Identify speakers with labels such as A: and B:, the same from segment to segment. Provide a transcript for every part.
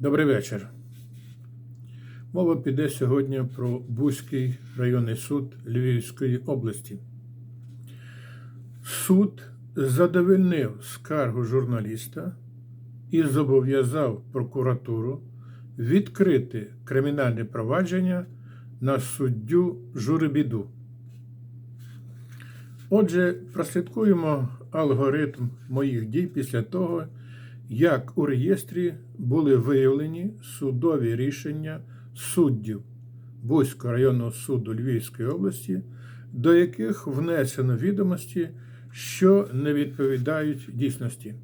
A: Добрий вечір. Мова піде сьогодні про Бузький районний суд Львівської області. Суд задовольнив скаргу журналіста і зобов'язав прокуратуру відкрити кримінальне провадження на суддю Журебіду. Отже, прослідкуємо алгоритм моїх дій після того, як у реєстрі були виявлені судові рішення суддів Бузького районного суду Львівської області, до яких внесено відомості, що не відповідають дійсності.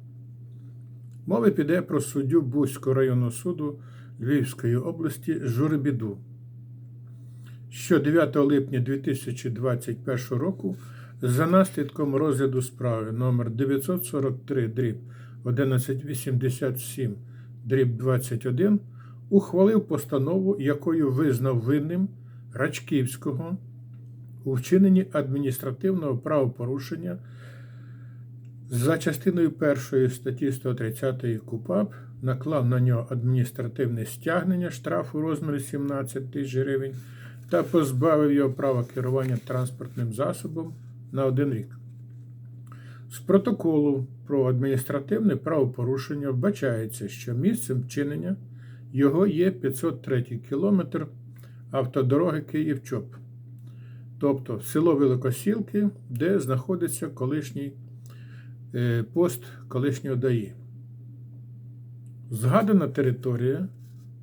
A: Мова піде про суддю Бузького районного суду Львівської області Журебіду, що 9 липня 2021 року за наслідком розгляду справи номер 943 дріб 1187 дріб 21 ухвалив постанову, якою визнав винним Рачківського у вчиненні адміністративного правопорушення за частиною 1 статті 130 КУПАП наклав на нього адміністративне стягнення штрафу у розмірі 17 тисяч гривень та позбавив його права керування транспортним засобом на один рік. З протоколу про адміністративне правопорушення вбачається, що місцем вчинення його є 503 кілометр автодороги Київ-Чоп, тобто село Великосілки, де знаходиться колишній е, пост колишнього ДАІ. Згадана територія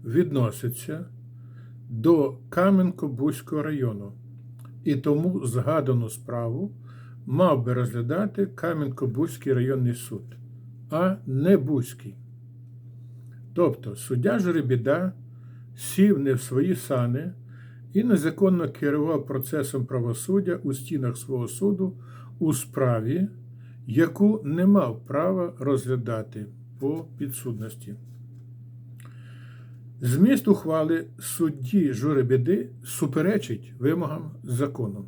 A: відноситься до Кам'янко-Бузького району, і тому згадану справу мав би розглядати Кам'янко-Бузький районний суд, а не Бузький. Тобто суддя Жеребіда сів не в свої сани і незаконно керував процесом правосуддя у стінах свого суду у справі, яку не мав права розглядати по підсудності. Зміст ухвали судді Журебіди суперечить вимогам закону.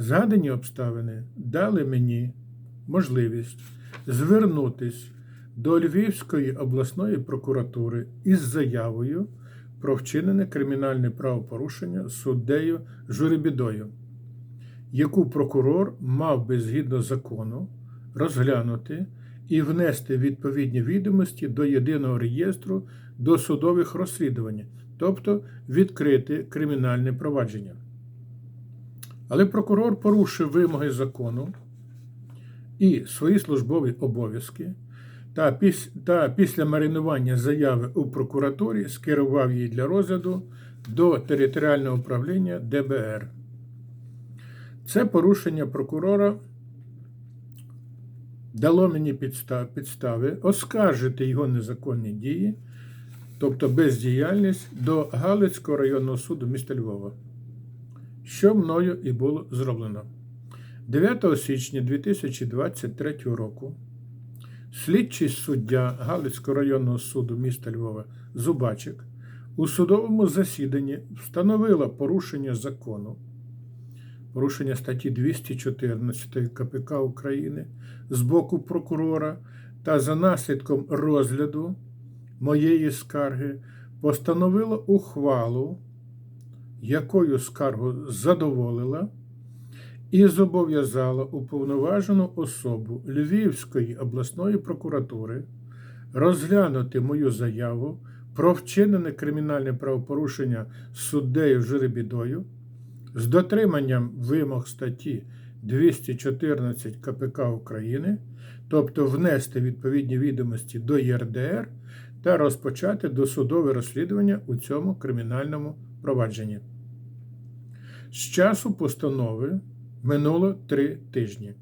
A: Згадані обставини дали мені можливість звернутись до Львівської обласної прокуратури із заявою про вчинене кримінальне правопорушення суддею Журебідою, яку прокурор мав би згідно закону розглянути і внести відповідні відомості до єдиного реєстру досудових розслідувань, тобто відкрити кримінальне провадження. Але прокурор порушив вимоги закону і свої службові обов'язки та, піс... та після маринування заяви у прокуратурі скерував її для розгляду до територіального управління ДБР. Це порушення прокурора дало мені підстав... підстави оскаржити його незаконні дії, тобто бездіяльність до Галицького районного суду міста Львова що мною і було зроблено. 9 січня 2023 року слідчий суддя Галицького районного суду міста Львова Зубачик у судовому засіданні встановила порушення закону, порушення статті 214 КПК України з боку прокурора та за наслідком розгляду моєї скарги постановила ухвалу якою скаргу задоволила і зобов'язала уповноважену особу Львівської обласної прокуратури розглянути мою заяву про вчинене кримінальне правопорушення суддею Жеребідою з дотриманням вимог статті 214 КПК України, тобто внести відповідні відомості до ЄРДР та розпочати досудове розслідування у цьому кримінальному провадженні. З часу постанови минуло три тижні.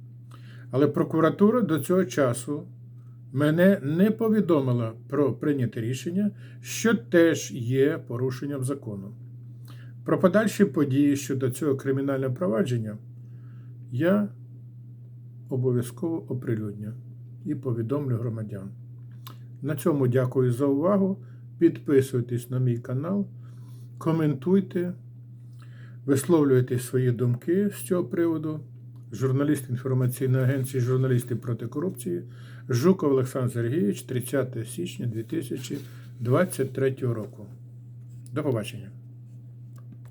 A: Але прокуратура до цього часу мене не повідомила про прийняте рішення, що теж є порушенням закону. Про подальші події щодо цього кримінального провадження я обов'язково оприлюдню і повідомлю громадян. На цьому дякую за увагу. Підписуйтесь на мій канал коментуйте, висловлюйте свої думки з цього приводу. Журналіст інформаційної агенції Журналісти проти корупції Жуков Олександр Сергійович, 30 січня 2023 року. До побачення.